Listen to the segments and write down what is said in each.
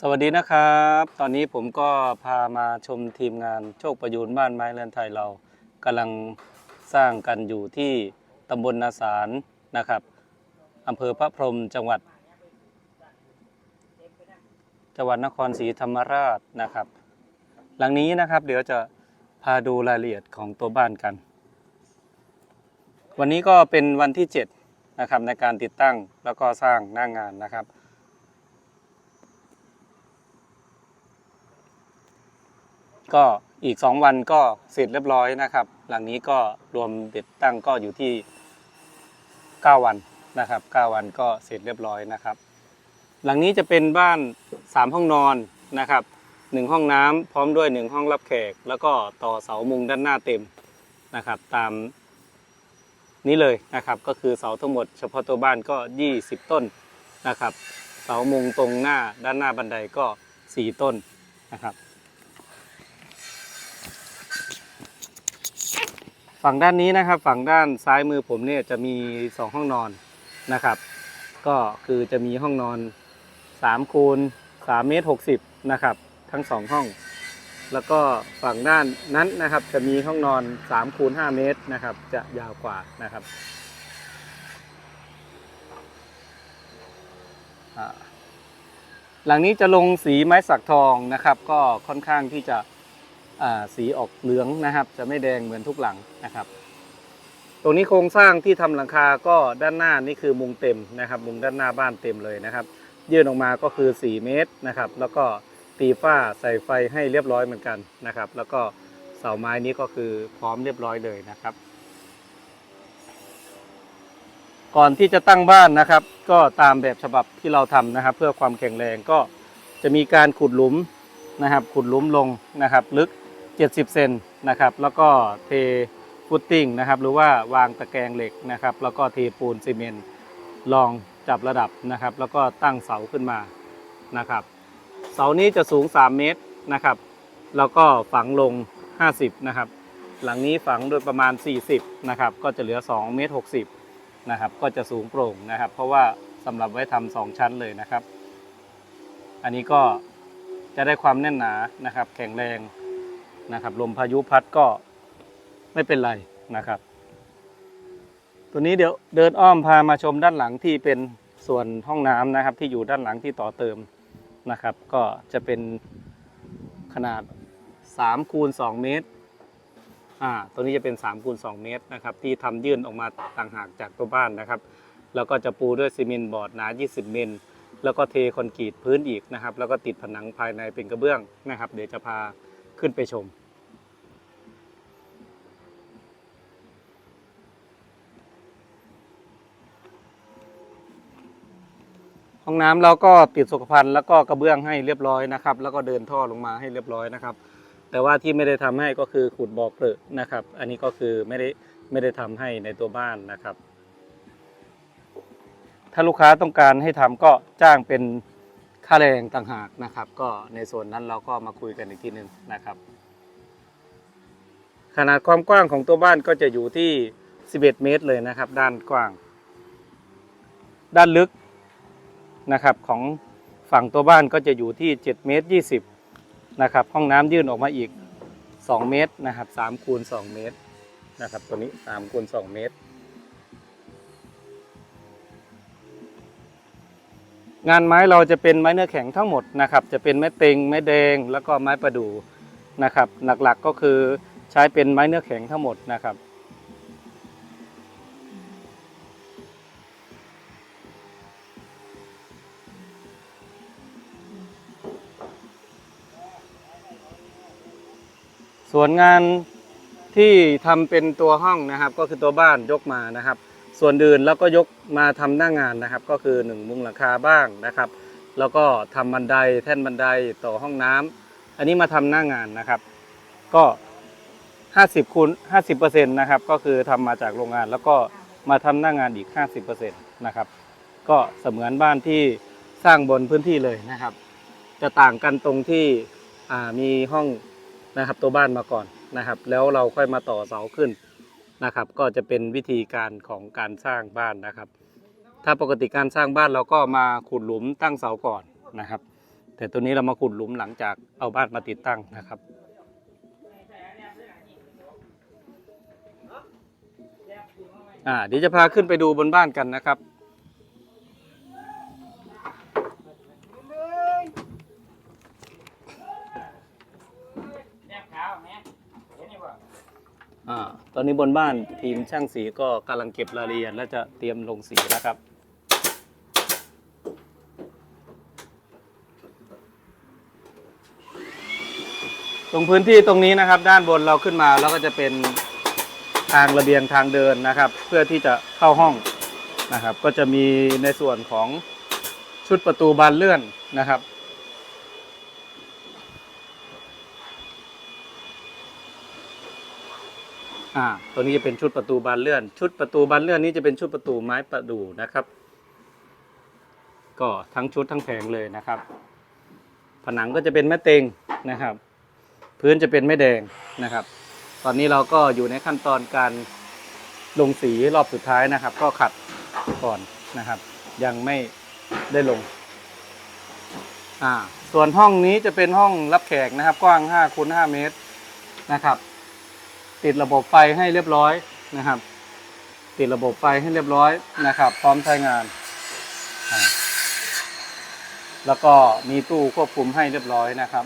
สวัสดีนะครับ ตอนนี้ผมก็พามาชมทีมงานโชคประยูนบ้านไม้เรือนไทยเรากำลังสร้างกันอยู่ที่ตำบลนาสารนะครับอำเภอพระพรหมจังหวัด จังหวัดนครศรีธรรมราชนะครับ หลังนี้นะครับเดี๋ยวจะพาดูรายละเอียดของตัวบ้านกัน วันนี้ก็เป็นวันที่7นะครับในการติดตั้งแล้วก็สร้างหน้างานนะครับ ก็อีก 2 วันก็เสร็จเรียบร้อยนะครับ หลังนี้ก็รวมติดตั้งก็อยู่ที่ 9 วันนะครับ 9 วันก็เสร็จเรียบร้อยนะครับ หลังนี้จะเป็นบ้าน 3 ห้องนอนนะครับ 1 ห้องน้ำพร้อมด้วย 1 ห้องรับแขก แล้วก็ต่อเสามุงด้านหน้าเต็มนะครับ ตามนี้เลยนะครับก็คือเสาทั้งหมดเฉพาะตัวบ้านก็ 20 ต้นนะครับ เสามุงตรงหน้าด้านหน้าบันไดก็ 4 ต้นนะครับ ฝั่งด้านนี้นะครับฝั่งด้านซ้ายมือผมเนี่ยจะมี 2 ห้องนอนนะครับ ก็คือจะมีห้องนอน3คูณ3เมตร60นะครับทั้ง 2 ห้อง แล้วก็ฝั่งด้านนั้นนะครับจะมีห้องนอน3คูณ5เมตรนะครับจะยาวกว่านะครับหลังนี้จะลงสีไม้สักทองนะครับ ก็ค่อนข้างที่จะ สีออกเหลืองนะครับ จะไม่แดงเหมือนทุกหลังนะครับ ตรงนี้โครงสร้างที่ทำหลังคาก็ด้านหน้านี่คือมุงเต็มนะครับ มุงด้านหน้าบ้านเต็มเลยนะครับ ยื่นออกมาก็คือ 4 เมตรนะครับ แล้วก็ตีฝ้าใส่ไฟให้เรียบร้อยเหมือนกันนะครับ แล้วก็เสาไม้นี้ก็คือพร้อมเรียบร้อยเลยนะครับ ก่อนที่จะตั้งบ้านนะครับ ก็ตามแบบฉบับที่เราทำนะครับ เพื่อความแข็งแรงก็จะมีการขุดหลุมนะครับ ขุดหลุมลงนะครับ ลึก 70 เซนนะครับ แล้วก็เทฟุตติ้งนะครับ หรือว่าวางตะแกรงเหล็กนะครับ แล้วก็เทปูนซีเมนต์รองจับระดับนะครับ แล้วก็ตั้งเสาขึ้นมานะครับ เสานี้จะสูง 3 เมตรนะครับ แล้วก็ฝังลง 50 นะครับ หลังนี้ฝังโดยประมาณ 40 นะครับ ก็จะเหลือ 2 เมตร 60 นะครับ ก็จะสูงโปร่งนะครับ เพราะว่าสำหรับไว้ทำสองชั้นเลยนะครับ อันนี้ก็จะได้ความแน่นหนานะครับ แข็งแรง นะครับ ลมพายุพัดก็ไม่เป็นไรนะครับ ตัวนี้เดี๋ยวเดินอ้อมพามาชมด้านหลังที่เป็นส่วนห้องน้ำนะครับ ที่อยู่ด้านหลังที่ต่อเติมนะครับ ก็จะเป็นขนาด3คูณ2เมตรอ่าตัวนี้จะเป็น3คูณ2เมตรนะครับ ที่ทำยื่นออกมาต่างหากจากตัวบ้านนะครับ แล้วก็จะปูด้วยซีเมนต์บอร์ดหนา 20 เมตรแล้วก็เทคอนกรีตพื้นอีกนะครับ แล้วก็ติดผนังภายในเป็นกระเบื้องนะครับ เดี๋ยวจะพา ขึ้นไปชม ห้องน้ำเราก็ติดสุขภัณฑ์แล้วก็กระเบื้องให้เรียบร้อยนะครับ แล้วก็เดินท่อลงมาให้เรียบร้อยนะครับ แต่ว่าที่ไม่ได้ทำให้ก็คือขุดบ่อเกลือนะครับ อันนี้ก็คือไม่ได้ไม่ได้ทำให้ในตัวบ้านนะครับ ถ้าลูกค้าต้องการให้ทำก็จ้างเป็น ค่าแรงต่างหากนะครับ ก็ในส่วนนั้นเราก็มาคุยกันอีกทีหนึ่งนะครับ ขนาดความกว้างของตัวบ้านก็จะอยู่ที่ 11 เมตรเลยนะครับ ด้านกว้าง ด้านลึกนะครับของฝั่งตัวบ้านก็จะอยู่ที่ 7 เมตร 20 นะครับ ห้องน้ำยื่นออกมาอีก 2 เมตรนะครับ3คูณ2เมตรนะครับ ตัวนี้3คูณ2เมตร งานไม้เราจะเป็นไม้เนื้อแข็งทั้งหมดนะครับ จะเป็นไม้เต็งไม้แดงแล้วก็ไม้ประดู่นะครับ หลักๆก็คือใช้เป็นไม้เนื้อแข็งทั้งหมดนะครับ ส่วนงานที่ทำเป็นตัวห้องนะครับ ก็คือตัวบ้านยกมานะครับ ส่วนอื่นแล้วก็ยกมาทำหน้างานนะครับ ก็คือหนึ่งมุงหลังคาบ้างนะครับ แล้วก็ทำบันไดแท่นบันไดต่อห้องน้ำอันนี้มาทำหน้างานนะครับ ก็ 50คูณ50%นะครับก็คือทำมาจากโรงงานแล้วก็มาทำหน้างานอีก 50%นะครับ ก็เสมือนบ้านที่สร้างบนพื้นที่เลยนะครับ จะต่างกันตรงที่มีห้องนะครับตัวบ้านมาก่อนนะครับ แล้วเราค่อยมาต่อเสาขึ้น นะครับ ก็จะเป็นวิธีการของการสร้างบ้านนะครับ ถ้าปกติการสร้างบ้านเราก็มาขุดหลุมตั้งเสาก่อนนะครับ แต่ตัวนี้เรามาขุดหลุมหลังจากเอาบ้านมาติดตั้งนะครับอ่าเดี๋ยวจะพาขึ้นไปดูบนบ้านกันนะครับ อ่า ตอนนี้บนบ้านทีมช่างสีก็กำลังเก็บรายละเอียดและจะเตรียมลงสีนะครับตรงพื้นที่ตรงนี้นะครับ ด้านบนเราขึ้นมาแล้วก็จะเป็นทางระเบียงทางเดินนะครับ เพื่อที่จะเข้าห้องนะครับ ก็จะมีในส่วนของชุดประตูบานเลื่อนนะครับ อ่าตัวนี้จะเป็นชุดประตูบานเลื่อน ชุดประตูบานเลื่อนนี้จะเป็นชุดประตูไม้ประดู่นะครับ ก็ทั้งชุดทั้งแผงเลยนะครับ ผนังก็จะเป็นแม่เต็งนะครับ พื้นจะเป็นแม่แดงนะครับ ตอนนี้เราก็อยู่ในขั้นตอนการลงสีรอบสุดท้ายนะครับ ก็ขัดก่อนนะครับ ยังไม่ได้ลงอ่าส่วนห้องนี้จะเป็นห้องรับแขกนะครับ กว้าง5คูณ5เมตรนะครับ ติดระบบไฟให้เรียบร้อยนะครับ ติดระบบไฟให้เรียบร้อยนะครับ พร้อมใช้งาน แล้วก็มีตู้ควบคุมให้เรียบร้อยนะครับ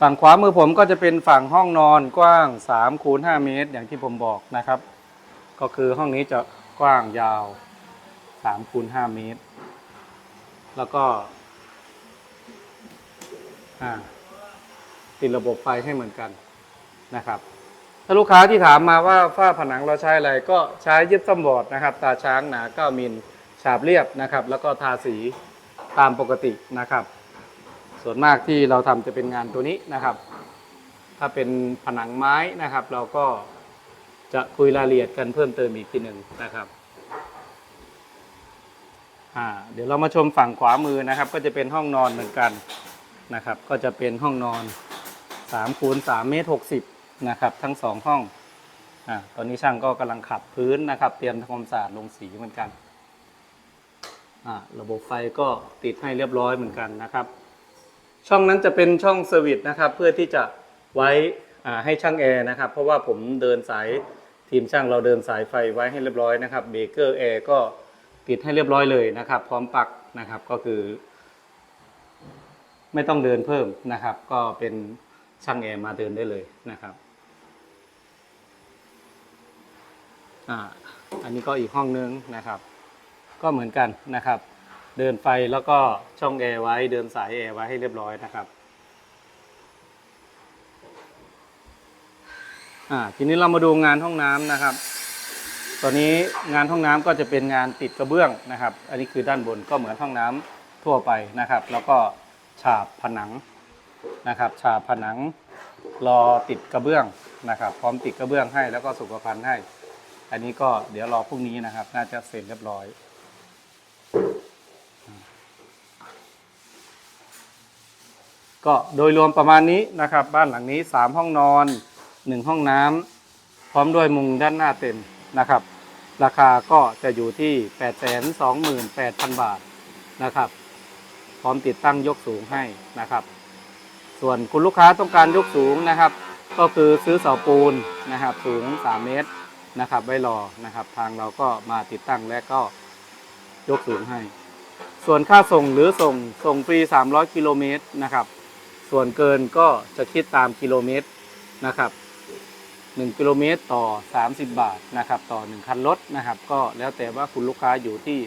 ฝั่งขวามือผมก็จะเป็นฝั่งห้องนอนกว้าง3คูณ5เมตร อย่างที่ผมบอกนะครับ ก็คือห้องนี้จะกว้างยาว3คูณ5เมตร แล้วก็อ่า ติดระบบไฟให้เหมือนกันนะครับถ้าลูกค้าที่ถามมาว่าฝ้าผนังเราใช้อะไรก็ใช้ยึดซัมบอร์ดนะครับ ตาช้างหนา9มิลฉาบเรียบนะครับ แล้วก็ทาสีตามปกตินะครับ ส่วนมากที่เราทำจะเป็นงานตัวนี้นะครับ ถ้าเป็นผนังไม้นะครับ เราก็จะคุยรายละเอียดกันเพิ่มเติมอีกทีหนึ่งนะครับอ่าเดี๋ยวเรามาชมฝั่งขวามือนะครับ ก็จะเป็นห้องนอนเหมือนกันนะครับ ก็จะเป็นห้องนอน 3คูณ3เมตร60นะครับ ทั้งสองห้องอ่าตอนนี้ช่างก็กำลังขับพื้นนะครับ เตรียมทำความสะอาดลงสีเหมือนกันอ่าระบบไฟก็ติดให้เรียบร้อยเหมือนกันนะครับ ช่องนั้นจะเป็นช่องเซอร์วิสนะครับ เพื่อที่จะไว้อ่าให้ช่างแอร์นะครับ เพราะว่าผมเดินสายทีมช่างเราเดินสายไฟไว้ให้เรียบร้อยนะครับเบเกอร์แอร์ก็ติดให้เรียบร้อยเลยนะครับ พร้อมปักนะครับก็คือ ไม่ต้องเดินเพิ่มนะครับ ก็เป็น ช่างแอร์มาเดินได้เลยนะครับอ่าอันนี้ก็อีกห้องนึงนะครับ ก็เหมือนกันนะครับ เดินไฟแล้วก็ช่องแอร์ไว้เดินสายแอร์ไว้ให้เรียบร้อยนะครับอ่าทีนี้เรามาดูงานห้องน้ำนะครับ ตอนนี้งานห้องน้ำก็จะเป็นงานติดกระเบื้องนะครับ อันนี้คือด้านบนก็เหมือนห้องน้ำทั่วไปนะครับ แล้วก็ฉาบผนัง นะครับ ฉาบผนังรอติดกระเบื้องนะครับ พร้อมติดกระเบื้องให้แล้วก็สุขภัณฑ์ให้ อันนี้ก็เดี๋ยวรอพรุ่งนี้นะครับ น่าจะเสร็จเรียบร้อยก็โดยรวมประมาณนี้นะครับ บ้านหลังนี้ 3 ห้องนอน 1 ห้องน้ำพร้อมด้วยมุงด้านหน้าเต็มนะครับ ราคาก็จะอยู่ที่ 828,000 บาทนะครับ พร้อมติดตั้งยกสูงให้นะครับ ส่วนคุณลูกค้าต้องการยกสูงนะครับ ก็คือซื้อเสาปูนนะครับสูง 3 เมตรนะครับไว้รอนะครับ ทางเราก็มาติดตั้งและก็ยกสูงให้ ส่วนค่าส่งหรือส่งส่งฟรี 300 กิโลเมตรนะครับ ส่วนเกินก็จะคิดตามกิโลเมตรนะครับ1กิโลเมตรต่อ 30 บาทนะครับต่อ 1 คันรถนะครับ ก็แล้วแต่ว่าคุณลูกค้าอยู่ที่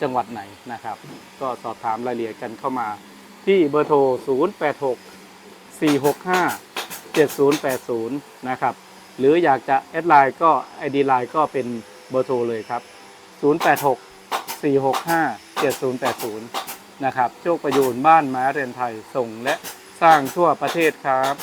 จังหวัดไหนนะครับ ก็สอบถามรายละเอียดกันเข้ามาที่เบอร์โทร 086 465 7080 นะครับ หรืออยากจะแอดไลน์ก็ ID ไลน์ก็เป็นเบอร์โทรเลยครับ 086 465 7080 นะครับ โชคประยูนบ้านไม้เรือนไทยส่งและสร้างทั่วประเทศครับ